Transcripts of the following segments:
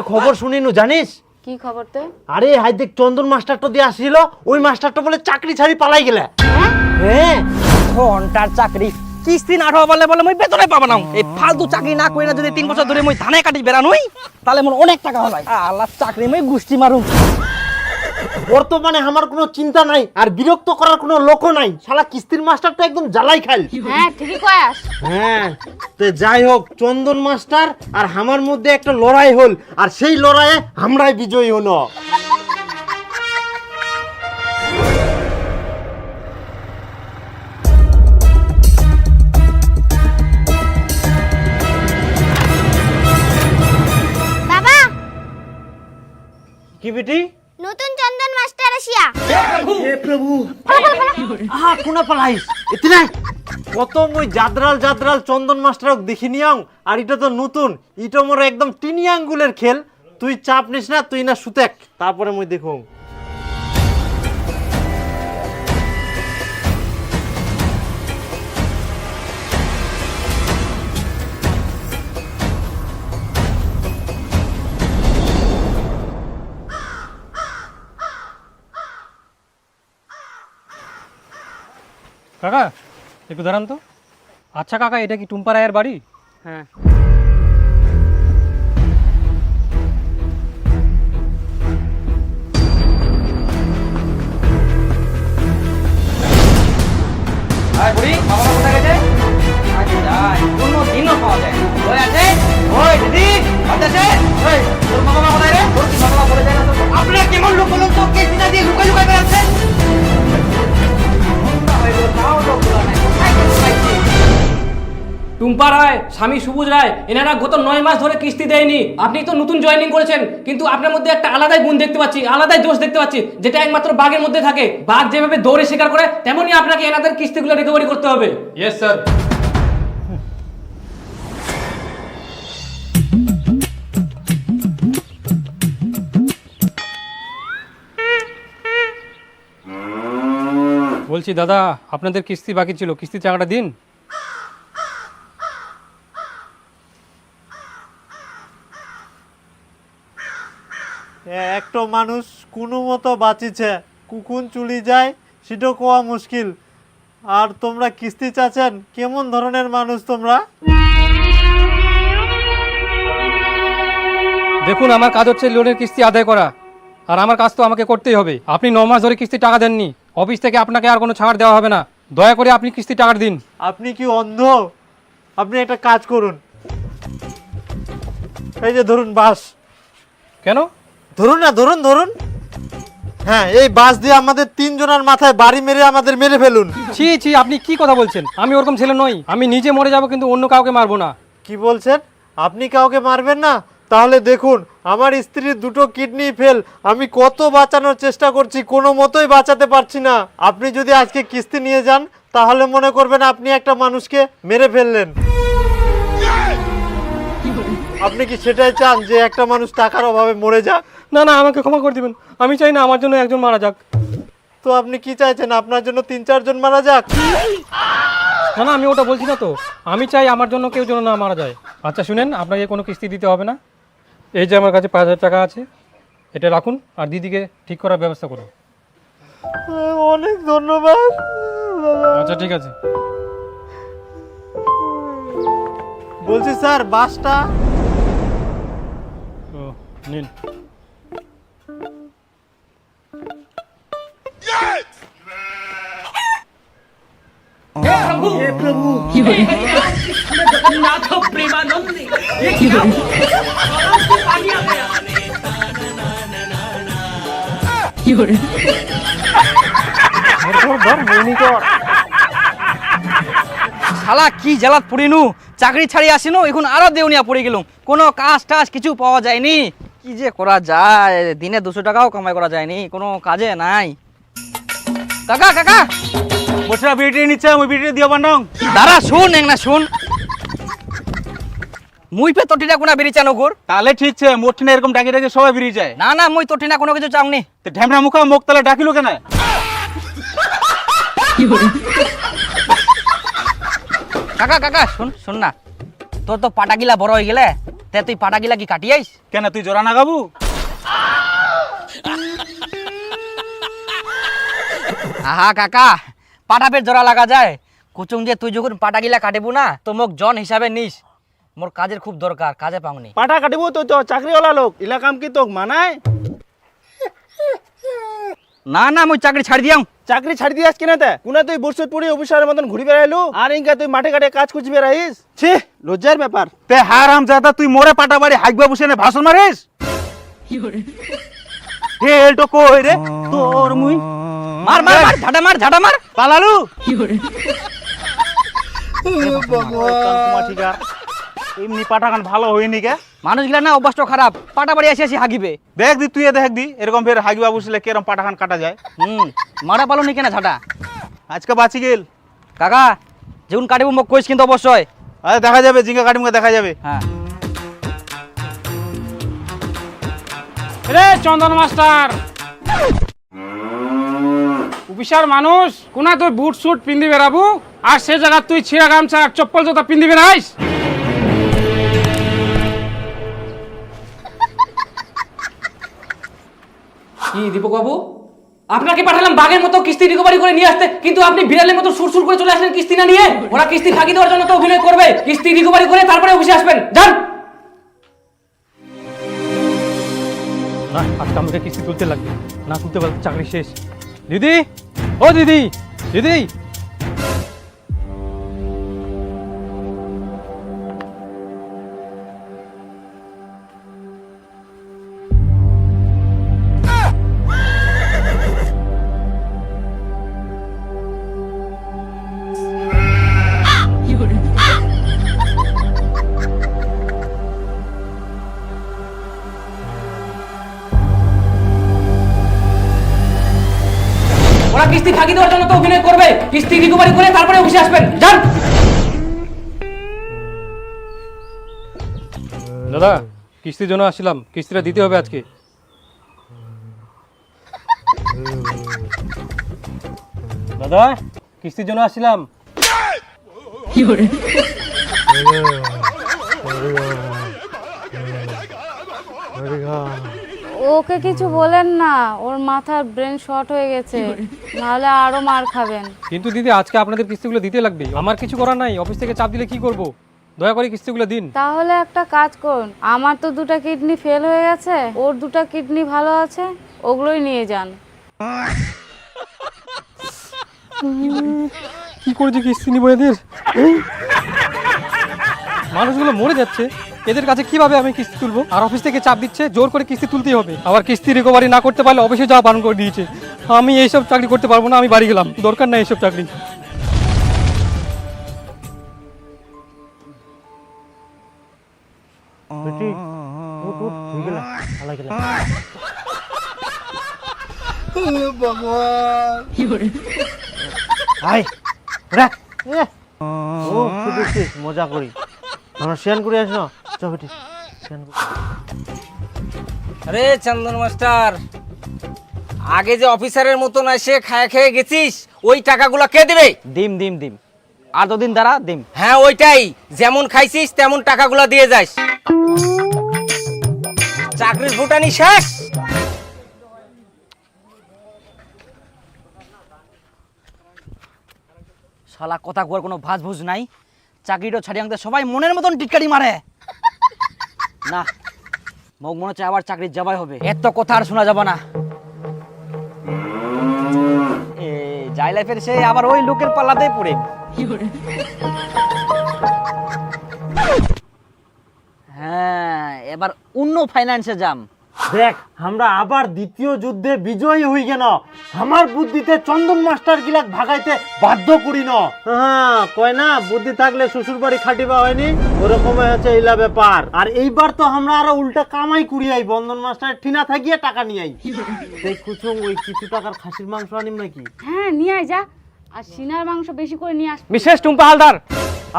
একটা খবর শুনিনু জানিস? কি খবর তো আরে হাই দেখ চন্দন মাস্টারটা দিয়ে আসছিল ওই মাস্টারটা বলে চাকরি ছাড়ি পালাই গেলে। হ্যাঁ? ঘণ্টার চাকরি কিস্তি না হওয়া বলে বলে মই বেতনে পাবো না। এই ফালতু চাকরি না কইরা না যদি তিন বছর ধরে মই ধানে কাটি বেড়ানোই তাহলে মোর অনেক টাকা হলাই। আল্লাহ চাকরি মই গুষ্টি মারুম। বর্তমানে আমার কোনো চিন্তা নাই আর বিরক্ত করার কোনো লোকও নাই। শালা কিস্তির মাস্টারটা একদম জ্বালাই খাল হ্যাঁ ঠিকই কয়াস। হ্যাঁ তো যাই হোক চন্দন মাস্টার আর আমার মধ্যে একটা লড়াই হল আর সেই লড়াইয়ে আমরাই বিজয়ী হলো কি বেটি? নতুন চন্দন মাস্টার আসিয়া। হে প্রভু। আহা কোনা পালাইস? ইতনা কত মই জাদরাল জাদরাল চন্দন মাস্টারক দেখি নিয়াং আর এটা তো নতুন। এটা মোর একদম টিনি আঙ্গুলের খেল। তুই চাপ নিস না তুই না সুতেক। তারপরে মই দেখুন কাকা একটু দাঁড়ান তো। আচ্ছা কাকা এটা কি টুম্পা রায়ের বাড়ি? হ্যাঁ। আয় বুড়ি বাবা কোথায় গেছে? আগে যাই কোনো দিনও পাওয়া যায় না। ওই আছে? ওই দিদি বাদ ওই তোর বাবা কোথায় রে? তোর বাবা বলে যায় না তো আপনার কেমন লোক বলুন তো? কে চিনা দিয়ে লুকাই লুকাই বেড়াচ্ছেন টুম্পা রায়, স্বামী সুবুজ রায়, এনারা গত নয় মাস ধরে কিস্তি দেয়নি। আপনি তো নতুন জয়েনিং করেছেন, কিন্তু আপনার মধ্যে একটা আলাদাই গুণ দেখতে পাচ্ছি, আলাদাই দোষ দেখতে পাচ্ছি, যেটা একমাত্র বাঘের মধ্যে থাকে। বাঘ যেভাবে দৌড়ে শিকার করে, তেমনই আপনাকে এনাদের কিস্তিগুলো রিকভারি করতে হবে। ইয়েস স্যার বলছি দাদা আপনাদের কিস্তি বাকি ছিল। কিস্তি টাকাটা দিন। একটা মানুষ কোনো মতো বাঁচিছে কুকুন চুলি যায় সেটাও কোয়া মুশকিল। আর তোমরা কিস্তি চাচ্ছেন কেমন ধরনের মানুষ তোমরা? দেখুন আমার কাজ হচ্ছে লোনের কিস্তি আদায় করা। আর আমার কাজ তো আমাকে করতেই হবে। আপনি ন মাস ধরে কিস্তি টাকা দেননি। অফিস থেকে আপনাকে আর কোনো ছাড় দেওয়া হবে না। দয়া করে আপনি কিস্তি টাকা দিন। আপনি কি অন্ধ? আপনি একটা কাজ করুন। এই যে ধরুন বাস। কেন? ধরুন না ধরুন ধরুন। হ্যাঁ এই বাস দিয়ে আমাদের তিনজনের মাথায় বাড়ি মেরে আমাদের মেরে ফেলুন। ছি ছি আপনি কি কথা বলছেন? আমি ওরকম ছেলে নই। আমি নিজে মরে যাব কিন্তু অন্য কাউকে মারবো না। কি বলছেন? আপনি কাউকে মারবেন না? তাহলে দেখুন আমার স্ত্রীর দুটো কিডনি ফেল আমি কত বাঁচানোর চেষ্টা করছি কোনো মতোই বাঁচাতে পারছি না। আপনি যদি আজকে কিস্তি নিয়ে যান তাহলে মনে করবেন আপনি একটা মানুষকে মেরে ফেললেন। আপনি কি সেটাই চান যে একটা মানুষ টাকার অভাবে মরে যাক? না না আমাকে ক্ষমা করে দিবেন। আমি চাই না আমার জন্য একজন মারা যাক। তো আপনি কি চাইছেন আপনার জন্য তিন চারজন মারা যাক? না না আমি ওটা বলছি না তো। আমি চাই আমার জন্য কেউ যেন না মারা যায়। আচ্ছা শুনেন আপনাকে কোনো কিস্তি দিতে হবে না। এই যে আমার কাছে পাঁচ হাজার টাকা আছে এটা রাখুন আর দিদিকে ঠিক করার ব্যবস্থা করুন। অনেক ধন্যবাদ। আচ্ছা ঠিক আছে। বলছি স্যার বাসটা ও নিন। শালা কি জ্বালাত পড়িনু? চাকরি ছাড়ি আসিনু এখন আরও দেউনিয়া পড়ে গেলুম। কোনো কাজ টাজ কিছু পাওয়া যায়নি। কি যে করা যায়? দিনে দুশো টাকাও কামাই করা যায়নি। কোনো কাজে নাই। কাকা কাকা! বসরা বিড়ি নিচ্ছে ওই বিড়ি দিও বান্ডং দাঁড়া শুন এক না শুন। মুই পে তটিটা কোনা বেরিয়ে নগর তাহলে ঠিক আছে মোট না এরকম ডাকি ডাকি সবাই বেরিয়ে যায়। না না মুই তটিনা কোনো কিছু চাওনি। তো ঢ্যামরা মুখা মুখ তাহলে ডাকিলো কেন? কাকা কাকা শুন শুন না। তোর তো পাটাকিলা বড় হয়ে গেলে তে তুই পাটাগিলা কি কাটিয়াইস কেন তুই জোড়া না গাবু? আহা কাকা পাটাপের জোড়া লাগা যায়। কুচুং যে তুই যখন পাটাগিলা কাটিবু না তো মোক জন হিসাবে নিস। মোর কাজের খুব দরকার কাজে পাওনি পাঠা কাটিব তো চ চাকরিওয়ালা লোক ইলাকাম কি তোক মানায়? না না মুই চাকরি ছাড়ি দিয়াম। চাকরি ছাড়ি দিয়াস কিনা তে? কোনা তুই বুরসুট পড়ি অফিসারের মতন ঘুরি বেড়াইলু? আর ইনকা তুই মাঠে ঘাটে কাজ খুঁজি বেড়াইস? ছি লজ্জার ব্যাপার। তে হার হাম জাদা তুই মোরে পাটা বাড়ি হাইকবা বসে নে ভাষণ মারিস? হে এলটো কই রে? তোর মুই? মার মার মার ঝাড়া মার ঝাড়া মার। পালালু? কি করে ভগবান বাবা ঠিকা এমনি পাটা গান ভালো হয়নি কে? মানুষগুলা না অভ্যাসটা খারাপ। পাটা বাড়ি আসি আসি হাগিবে। দেখ দি তুই দেখ দি এরকম ফের হাগিবা বসলে কেরম পাটা খান কাটা যায়। হুম মারা পালো নি কেনা ঝাড়া আজকে বাঁচি গেল। কাকা যেগুন কাটিবো মোক কইস কিন্তু অবশ্যই। আরে দেখা যাবে জিঙ্গা কাটিমুকে দেখা যাবে। হ্যাঁ। রে চন্দন মাস্টার! অফিসার মানুষ কোনা তুই বুট সুট পিন্ধি বেড়াবো আর সে জায়গা তুই ছিঁড়া গামছা আর চপ্পল জোতা পিন্ধি বেড়াইস কি দীপক বাবু আপনাকে পাঠালাম বাগের মতো কিস্তি রিকভারি করে নিয়ে আসতে, কিন্তু আপনি বিড়ালের মতো সুরসুর করে চলে আসলেন কিস্তি না নিয়ে? ওরা কিস্তি ফাঁকি দেওয়ার জন্য তো অভিনয় করবে। কিস্তি রিকভারি করে তারপরে অফিসে আসবেন। যান! না, আজকে আমাকে কিস্তি তুলতে লাগবে। না তুলতে পারলে চাকরি শেষ। দিদি! ও দিদি! দিদি! কিস্তি ফাঁকি দেওয়ার জন্য তো অভিনয় করবে। কিস্তি রিকভারি করে তারপরে অফিসে আসবেন। যান। দাদা কিস্তির জন্য আসছিলাম। কিস্তিটা দিতে হবে আজকে। দাদা কিস্তির জন্য আসলাম কি আসছিলাম ওকে কিছু বলেন না ওর মাথার ব্রেন শর্ট হয়ে গেছে নাহলে আরও মার খাবেন। কিন্তু দিদি আজকে আপনাদের কিস্তিগুলো দিতে লাগবে। আমার কিছু করার নাই অফিস থেকে চাপ দিলে কি করব? দয়া করে কিস্তিগুলো দিন। তাহলে একটা কাজ করুন আমার তো দুটো কিডনি ফেল হয়ে গেছে ওর দুটো কিডনি ভালো আছে ওগুলোই নিয়ে যান। কি করে যে কিস্তি নিব এদের? মানুষগুলো মরে যাচ্ছে। এদের কাছে কীভাবে আমি কিস্তি তুলবো? আর অফিস থেকে চাপ দিচ্ছে জোর করে কিস্তি তুলতেই হবে। আবার কিস্তি রিকভারি না করতে পারলে অফিসে যাওয়া বারণ করে দিয়েছে। আমি এইসব চাকরি করতে পারব না আমি বাড়ি গেলাম। দরকার নাই এইসব চাকরি। মজা করি। আমরা শেয়ান করে আসি। চ বেটি শেয়ান আরে চন্দন মাস্টার আগে যে অফিসারের মতন এসে খায় খেয়ে গেছিস ওই টাকাগুলো কে দেবে? দিম দিম দিম আর দুদিন দ্বারা দিম হ্যাঁ ওইটাই। যেমন খাইছিস তেমন টাকাগুলো দিয়ে যাস। চাকরির ভুটানি শেষ। শালা কথা কোয়ার কোনো ভাজ ভুজ নাই। চাকরিটা ছাড়ি আনতে সবাই মনের মতন টিটকারি মারে। না, মোক মনে হচ্ছে আবার চাকরির যাবাই হবে। এত কথা আর শোনা যাবে না। যাই লাইফের সে আবার ওই লোকের পাল্লাতেই পড়ে। হ্যাঁ এবার অন্য ফাইন্যান্সে যাম। দেখ আমরা আবার দ্বিতীয় যুদ্ধে বিজয়ী হই কেন? আমার বুদ্ধিতে চন্দন মাস্টার গিলাক ভাগাইতে বাধ্য করি ন। হ্যাঁ কয় না বুদ্ধি থাকলে শ্বশুর বাড়ি খাটিবা হয়নি? ওরকম হচ্ছে এইলা ব্যাপার। আর এইবার তো আমরা আরও উল্টা কামাই করি আই বন্ধন মাস্টার ঠিনা থাকিয়ে টাকা নিয়ে আই। দেখ কুচুং ওই কিছু টাকার খাসির মাংস আনিম নাকি? হ্যাঁ নিয়ে আয় যা। আর সিনার মাংস বেশি করে নিয়ে আস। বিশেষ টুম্পা হালদার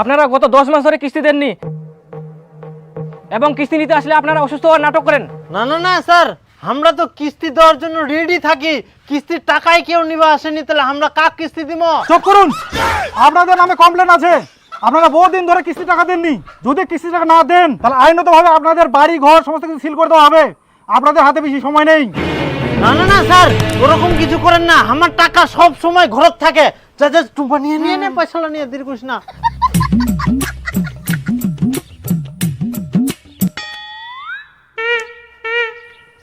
আপনারা গত দশ মাস ধরে কিস্তি দেননি। এবং কিস্তি নিতে আসলে আপনারা অসুস্থ হওয়ার নাটক করেন। না না না স্যার। আমরা তো কিস্তি দেওয়ার জন্য রেডি থাকি। কিস্তির টাকায় কেউ নিবা আসেনি তাহলে আমরা কাক কিস্তি দিব? চুপ করুন। আপনাদের নামে কমপ্লেন আছে। আপনারা বহুদিন ধরে কিস্তি টাকা দেননি। যদি কিস্তি টাকা না দেন তাহলে আইনতভাবে আপনাদের বাড়ি ঘর সমস্ত কিছু সিল করে দেওয়া হবে। আপনাদের হাতে বেশি সময় নেই। না না না স্যার ওরকম কিছু করেন না। আমার টাকা সব সময় ঘরত থাকে। যা যা টুপা নিয়ে নিয়ে নে পয়সাটা নিয়ে দেরি করিস না।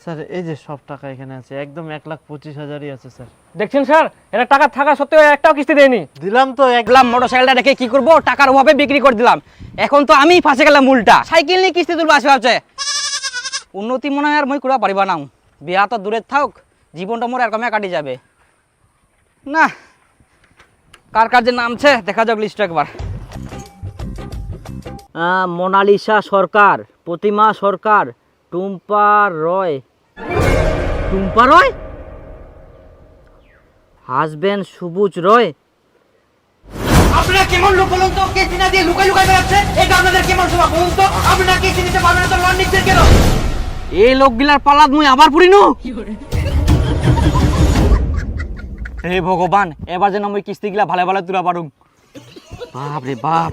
স্যার এই যে সব টাকা এখানে আছে একদম এক লাখ পঁচিশ হাজারই আছে স্যার। দেখছেন স্যার? এটা টাকা থাকা সত্ত্বেও একটাও কিস্তি দেয়নি। দিলাম তো এক দেখলাম মোটর সাইকেলটা রেখে কি করব? টাকার অভাবে বিক্রি করে দিলাম। এখন তো আমি ফাঁসে গেলাম উল্টা। সাইকেল নিয়ে কিস্তি তুলবো আসবে ভাবছে উন্নতি মনে হয় আর মই করা পারিবা না। বিয়া তো দূরে থাক জীবনটা মোর এরকম কাটি যাবে। না কার কার যে নামছে দেখা যাক লিস্ট একবার। মোনালিসা সরকার প্রতিমা সরকার টুম্পা রয় টুম্পা রয়? হাজবেন্ড সবুজ রয়। আপনারা কেমন লোক বলুন তো? কেসি না দিয়ে লুকাই লুকাই বেড়াচ্ছে? এটা আপনাদের কেমন স্বভাব বলুন তো আপনারা কেসি নিতে পারবেন না তো লোন নিচ্ছেন কেন? এই লোকগুলার পালাদ মুই আবার পুরিনু? হে ভগবান এবার যেন আমি কিস্তিগুলা ভালো ভালো তুলা পারুম। বাপ রে বাপ।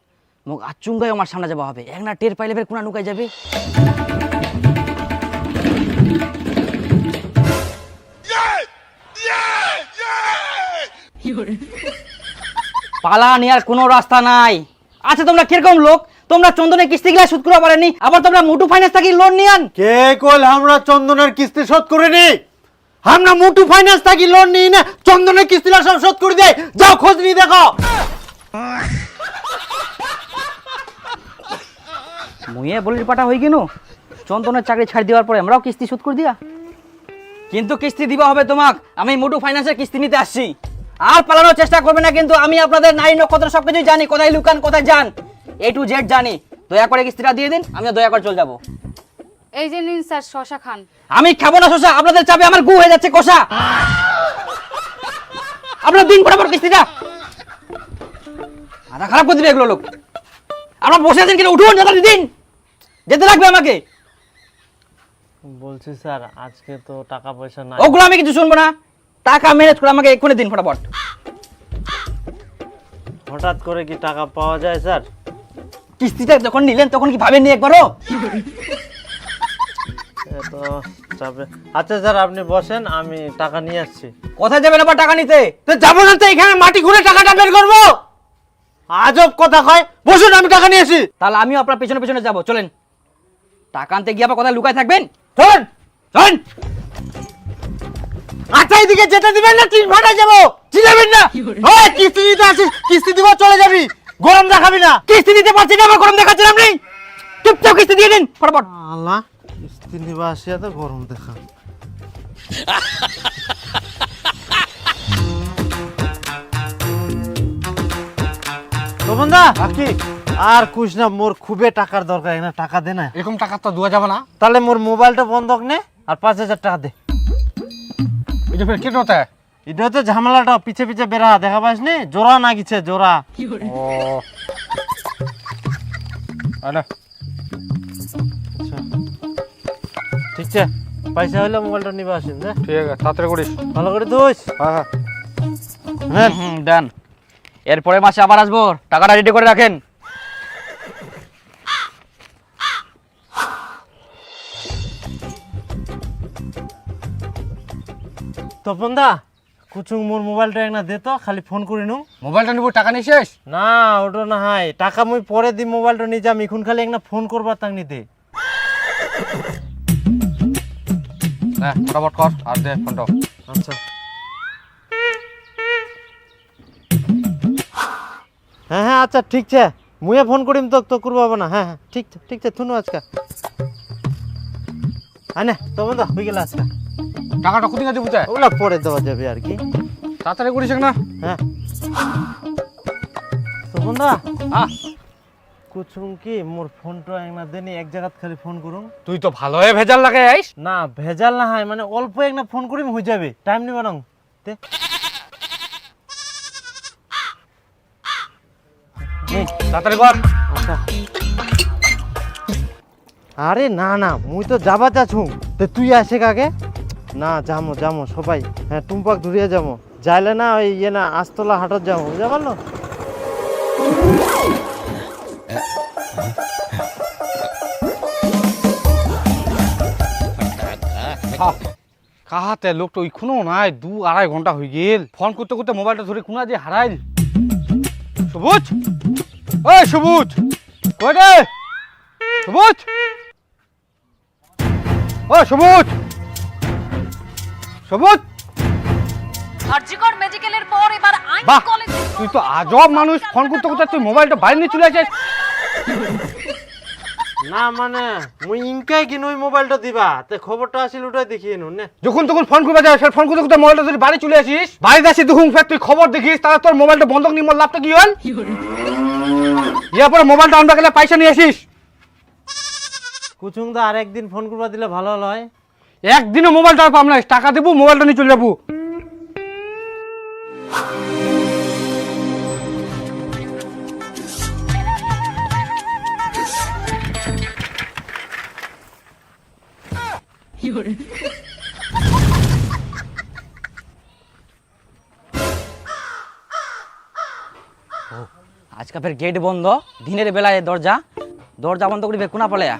মোক আচুঙ্গাই আমার সামনে যাওয়া হবে। এক না টের পাইলে ফের কোনা নুকাই যাবে। পালা নেওয়ার কোনো রাস্তা নাই। আচ্ছা তোমরা কীরকম লোক? তোমরা চন্দনের কিস্তি গিলা শোধ করে পারেনি? আবার তোমরা মুটু ফাইন্যান্স থেকে লোন নিয়ান কে কল আমরা চন্দনের কিস্তি শোধ করে নি আমরা মুটু ফাইন্যান্স থাকি লোন নিই না চন্দনের কিস্তিটা সব শোধ করে দেয় যাও খোঁজ নিয়ে দেখো। মুয়ে বলির পাটা হই গেল চন্দনের চাকরি ছাড় দেওয়ার পরে আমরাও কিস্তি শোধ করে দিয়া। কিন্তু কিস্তি দিবা হবে তোমাক আমি মোটু ফাইন্যান্সের কিস্তি নিতে আসছি। আর পালানোর চেষ্টা করবে না কিন্তু আমি আপনাদের নারী নক্ষত্র সব কিছুই জানি কোথায় লুকান কোথায় যান। এ টু জেড জানি। দয়া করে কিস্তিটা দিয়ে দিন আমিও দয়া করে চলে যাব। এই যে নিন স্যার শশা খান। আমি খাব না শোষা আপনাদের চাপে আমার গু হয়ে যাচ্ছে কষা। আপনার দিন বরাবর কিস্তিটা। মাথা খারাপ করে দিবে এগুলো লোক। আপনার বসে আছেন কিনা? উঠুন দাদা দিন যেতে লাগবে আমাকে। বলছি স্যার আজকে তো টাকা পয়সা নাই। ওগুলো আমি কিছু শুনব না। টাকা ম্যানেজ করে আমাকে এক্ষুনি দিন ফটাফট। হঠাৎ করে কি টাকা পাওয়া যায় স্যার? কিস্তিটা যখন নিলেন তখন কি ভাবেননি একবারও? তো চাপে আচ্ছা স্যার আপনি বসেন আমি টাকা নিয়ে আসছি। কোথায় যাবেন আবার টাকা নিতে? তো যাব না তো এখানে মাটি ঘুরে টাকাটা বের করব। আজব কথা কয়। বসুন আমি টাকা নিয়ে আসি। তাহলে আমিও আপনার পেছনে পেছনে যাব চলেন। টাকা আনতে গিয়ে আবার কোথায় লুকায় থাকবেন? চলেন চলেন আচ্ছা এদিকে যেতে দিবেন না তিন ভাড়া যাব। চিনাবেন না? ওই কিস্তি দিতে আসিস কিস্তি দিব চলে যাবি। গরম দেখাবি না। কিস্তি দিতে পারছি না আবার গরম দেখাচ্ছেন আপনি চুপচাপ কিস্তি দিয়ে দিন ফটাফট। আল্লাহ কিস্তি নিবা আসিয়া তো গরম দেখা কি আর কুছ না মোর খুবই টাকার দরকার এখানে টাকা দে না। এরকম টাকা তো দেওয়া যাবে না। তাহলে মোর মোবাইলটা বন্ধক নে আর পাঁচ হাজার টাকা দে। যে ফের কেটে হতে এটা হচ্ছে ঝামেলাটা পিছে পিছে বেড়া দেখা পাস নি? জোড়া না গেছে জোড়া। ও। আরে। আচ্ছা। ঠিক আছে পয়সা হইলে মোবাইলটা নিবা আসেন ঠিক আছে তাড়াতাড়ি করিস। ভালো করে দোষ হ্যাঁ হ্যাঁ। হ্যাঁ ডান এরপরে মাসে আবার আসব। টাকাটা রেডি করে রাখেন। তপন দা কুচুং মোর মোবাইলটা একটা দে তো খালি ফোন করে নু। মোবাইলটা নিব টাকা নিয়ে শেষ? না ওটা না হাই টাকা মুই পরে দি মোবাইলটা নিয়ে যাম এখন খালি একটা ফোন করবার তাং নিতে হ্যাঁ ফটাফট কর আর দে ফোনটা। আচ্ছা। হ্যাঁ হ্যাঁ আচ্ছা ঠিক আছে মুয়ে ফোন করিম তো তো করব না। হ্যাঁ হ্যাঁ ঠিক ঠিক আছে থুনু আজকে। হ্যাঁ না তপন দা হয়ে গেল আজকে। টাকাটা কোথায় দেবো তাই ওগুলা পরে দেওয়া যাবে আর কি। তাড়াতাড়ি করিস না। হ্যাঁ। সুগন্ধা হ্যাঁ কুছুম কি মোর ফোনটা একনা দেনি এক জায়গাত খালি ফোন করুন তুই তো ভালো হয়ে ভেজাল লাগে আইস। না ভেজাল না হয় মানে অল্প একটা ফোন করিম হয়ে যাবে। টাইম নিবে না। তে। তাড়াতাড়ি কর। আরে না না মুই তো যাবা চাছু তে তুই আসে কাকে? না যামো যামো সবাই। হ্যাঁ টুম্পাক ধরিয়া যাব যাইলে না ওই ইয়ে না আস্তলা হাটত যাব বুঝা পারল? কাহাতে লোকটা ওইখনো নাই দু আড়াই ঘণ্টা হয়ে গেল। ফোন করতে করতে মোবাইলটা ধরে কোনা যে হারাইল। সবুজ! ওই সবুজ রে সবুজ ও সবুজ সবুজ আরজিকর মেডিকেলের পর এবার আইন বাহ! কলেজে তুই তো আজব মানুষ। ফোন করতে করতে তুই মোবাইলটা বাইরে নিয়ে চলে আসিস। না মানে মুই ইনকাই কিন ওই মোবাইলটা দিবা। তে খবরটা আসিল ওটাই দেখিয়ে নুন নে। যখন তখন ফোন করবে যাস ফোন করতে করতে মোবাইলটা ধরে বাড়ি চলে আসিস বাড়িতে আসি দেখুন ফের তুই খবর দেখিস তাহলে তোর মোবাইলটা বন্ধক নিয়ে মোর লাভটা কি হল? ইয়ার পরে মোবাইলটা আনবা গেলে পয়সা নিয়ে আসিস। কুচুং দা আর একদিন ফোন করবা দিলে ভালো হলো হয়? একদিনও মোবাইলটা আর পাম না টাকা দেবো মোবাইলটা নিয়ে চলে যাব। আজকে ফের গেট বন্ধ, দিনের বেলায় দরজা দরজা বন্ধ করি কোনা পলেয়া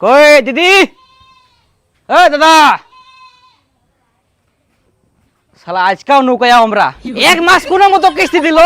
কই দিদি? এ দাদা! শালা আজকাও নৌকায় আমরা এক মাস কোনো মতো কিস্তি দিল